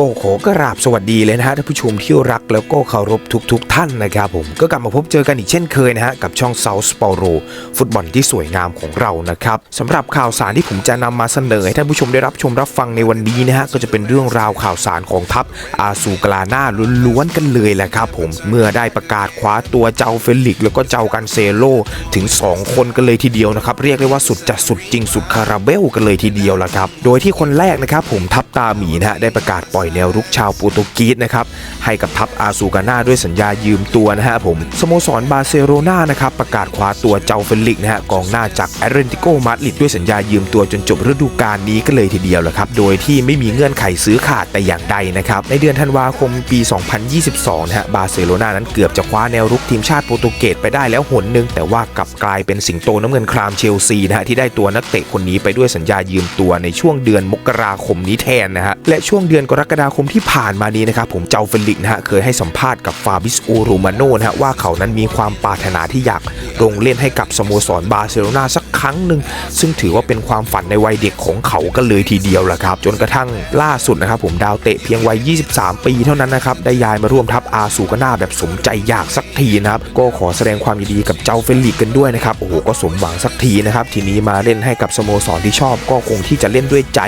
ก็ขอกราบสวัสดีเลยนะฮะท่านผู้ชมที่รักแล้วก็เคารพทุกๆทท่านนะครับผมก็กลับมาพบเจอกันอีกเช่นเคยนะฮะกับช่อง South s p o r o ฟุตบอลที่สวยงามของเรานะครับสำหรับข่าวสารที่ผมจะนำมาเสนอให้ท่านผู้ชมได้รับชมรับฟังในวันนี้นะฮะก็จะเป็นเรื่องราวข่าวสารของทัพอาซูกลาน่าล้วนๆกันเลยแหละครับผมเมื่อได้ประกาศคว้าตัวเจ้าเฟลิก แล้วก็เจ้ากันเซโลถึง 2 คนกันเลยทีเดียวนะครับเรียกได้ว่าสุดจัดสุดจริงสุดคาราเบลกันเลยทีเดียวละครับโดยที่คนแรกนะครับผมทัพตาหมีนะฮะได้ประกาศปล่อยแนวรุกชาวโปรตุเกสนะครับให้กับทัพอาซูกาน่าด้วยสัญญายืมตัวนะฮะผมสโมสรบาร์เซโลนานะครับประกาศคว้าตัวเจ้าเฟลิกนะฮะกองหน้าจากแอตเลติโกมาดริดด้วยสัญญายืมตัวจนจบฤดูกาลนี้ก็เลยทีเดียวละครับโดยที่ไม่มีเงื่อนไขซื้อขาดแต่อย่างใดนะครับในเดือนธันวาคมปี 2022 นะฮะบาร์เซโลนานั้นเกือบจะคว้าแนวรุกทีมชาติโปรตุเกสไปได้แล้วหนหนึ่งแต่ว่ากลับกลายเป็นสิงโตน้ำเงินครามเชลซีนะฮะที่ได้ตัวนักเตะคนนี้ไปด้วยสัญญายืมตัวในช่วงเดือนมกราคมนี้แทนนะฮะและช่วงเดือนกรกฎาคมที่ผ่านมานี้นะครับผมเจ้าเฟลิกนะฮะเคยให้สัมภาษณ์กับฟาบิสโอโรมาโนนะฮะว่าเขานั้นมีความปรารถนาที่อยากลงเล่นให้กับสโมสรบาร์เซโลนาสักครั้งหนึ่งซึ่งถือว่าเป็นความฝันในวัยเด็กของเขากันเลยทีเดียวแหละครับ จนกระทั่งล่าสุดนะครับผมดาวเตะเพียงวัย 23 ปีเท่านั้นนะครับได้ย้ายมาร่วมทัพอาซูกาน่าแบบสมใจอยากสักทีนะครับก็ขอแสดงความยินดีกับเจ้าเฟลิกกันด้วยนะครับโอ้โหก็สมหวังสักทีนะครับทีนี้มาเล่นให้กับสโมสรที่ชอบก็คงที่จะเล่นด้วยใจ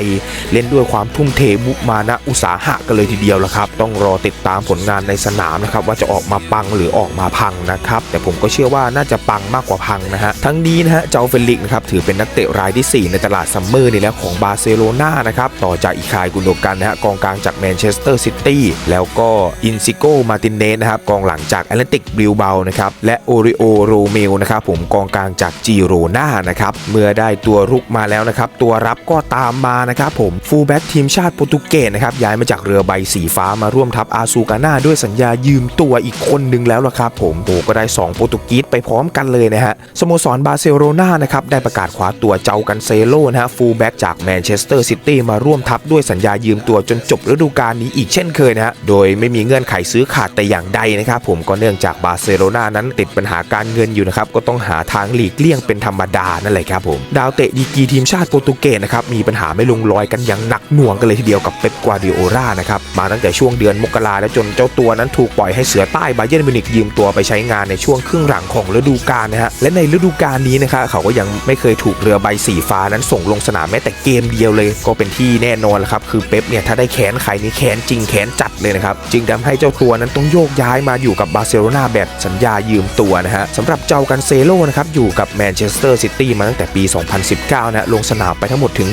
เล่นด้วยความทุ่มเทมุมานะอุตสาาหะกันเลยทีเดียวละครับ ต้องรอติดตามผลงานในสนามนะครับว่าจะออกมาปังหรือออกมาพังนะครับ แต่ผมก็เชื่อว่าน่าจะปังมากกว่าพังนะฮะทั้งนี้นะฮะเจ้าเฟลิกนะครับถือเป็นนักเตะรายที่ 4 ในตลาดซัมเมอร์นี่แล้วของบาร์เซโลนานะครับต่อจากอีคายกุนโดกันนะฮะกองกลางจากแมนเชสเตอร์ซิตี้แล้วก็อินซิโกมาตินเนสนะครับกองหลังจากแอตเลติกบิลเบานะครับและโอริโอโรเมลนะครับผมกองกลางจากจีโรนานะครับเมื่อได้ตัวรุกมาแล้วนะครับตัวรับก็ตามมานะครับผมฟูลแบ็กทีมชาติโปรตุเกสนะครับย้ายมาจากเรือใบสีฟ้ามาร่วมทัพอาซูกาน่าด้วยสัญญายืมตัวอีกคนหนึ่งแล้วล่ะครับผมโอ้ก็ได้ 2 โปรตุกีสไปพร้อมกันเลยนะฮะสโมสรบาร์เซโลนานะครับได้ประกาศคว้าตัวเจ้ากันเซโลนะฮะฟูลแบ็กจากแมนเชสเตอร์ซิตี้มาร่วมทัพด้วยสัญญายืมตัวจนจบฤดูกาลนี้อีกเช่นเคยนะฮะโดยไม่มีเงื่อนไขซื้อขาดแต่อย่างใดนะครับผมก็เนื่องจากบาร์เซโลนานั้นติดปัญหาการเงินอยู่นะครับก็ต้องหาทางหลีกเลี่ยงเป็นธรรมดานั่นแหละครับผมดาวเตะดีกีทีมชาติโปรตุเกสนะครับมีปัญหาไม่ลงรอยกันอย่างหนักหน่วงกันเลยทีเดียวกับเป๊ปกวาดิโอรานะครับมาตั้งแต่ช่วงเดือนมกราและจนเจ้าตัวนั้นถูกปล่อยให้เสือใต้บาเยนมิวนิกยืมตัวไปใช้งานในช่วงครึ่งหลังของฤดูกาลนะฮะและในฤดูกาลนี้นะครับเขาก็ยังไม่เคยถูกเรือใบสีฟ้านั้นส่งลงสนามแม้แต่เกมเดียวเลย ก็เป็นที่แน่นอนละครับคือเป๊ปเนี่ยถ้าได้แขนใครนี่แขนจริงแขนจัดเลยนะครับจึงทำให้เจ้าตัวนั้นต้องโยกย้ายมาอยู่กับบาร์เซโลนาแบบสัญญายืมตัวนะฮะสำหรับเจ้ากันเซโลนะครับอยู่กับแมนเชสเตอร์ซิตี้มาตั้งแต่ปี 2019นะลงสนามไปทั้งหมดถึง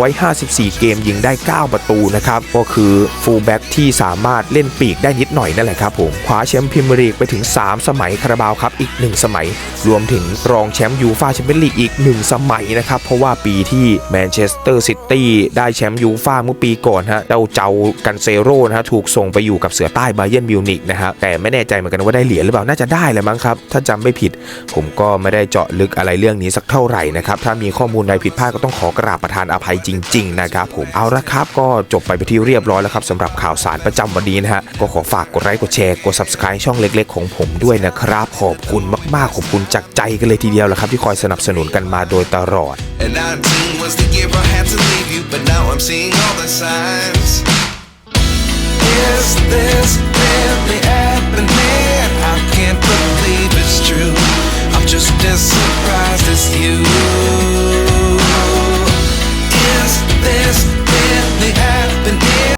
154 เกมยิงได้ 9 ประตูนะครับก็คือฟูลแบ็กที่สามารถเล่นปีกได้นิดหน่อยนั่นแหละครับผมคว้าแชมป์พรีเมียร์ลีกไปถึง 3 สมัยคาราบาวครับอีก 1 สมัย รวมถึงรองแชมป์ยูฟาแชมเปี้ยนลีกอีก 1 สมัยนะครับเพราะว่าปีที่แมนเชสเตอร์ซิตี้ได้แชมป์ยูฟาเมื่อปีก่อนฮะเจ้าเจ้ากันเซโร่นะฮะถูกส่งไปอยู่กับเสือใต้บาเยร์นมิวนิกนะฮะแต่ไม่แน่ใจเหมือนกันว่าได้เหรียญหรือเปล่าน่าจะได้แหละมั้งครับถ้าจำไม่ผิด ผมก็ไม่ได้เจาะลึกอะไรเรื่องนี้สักเท่าไหร่นะครับถ้ามีข้อมูลใดผิดพลาดก็ต้องขอกราบประทานอภัยจริง ๆ นะครับผมเอาละครับก็จบไปไปที่เรียบร้อยแล้วครับสำหรับข่าวสารประจำวันนี้นะฮะก็ขอฝากกดไลค์กดแชร์กด subscribe ช่องเล็ก ๆ ของผมด้วยนะครับ ขอบคุณมากๆขอบคุณจากใจกันเลยทีเดียวแหละครับ ที่คอยสนับสนุนกันมาโดยตลอด And 19 was the year I had to leave you, but now I'm seeing all the signs. Is there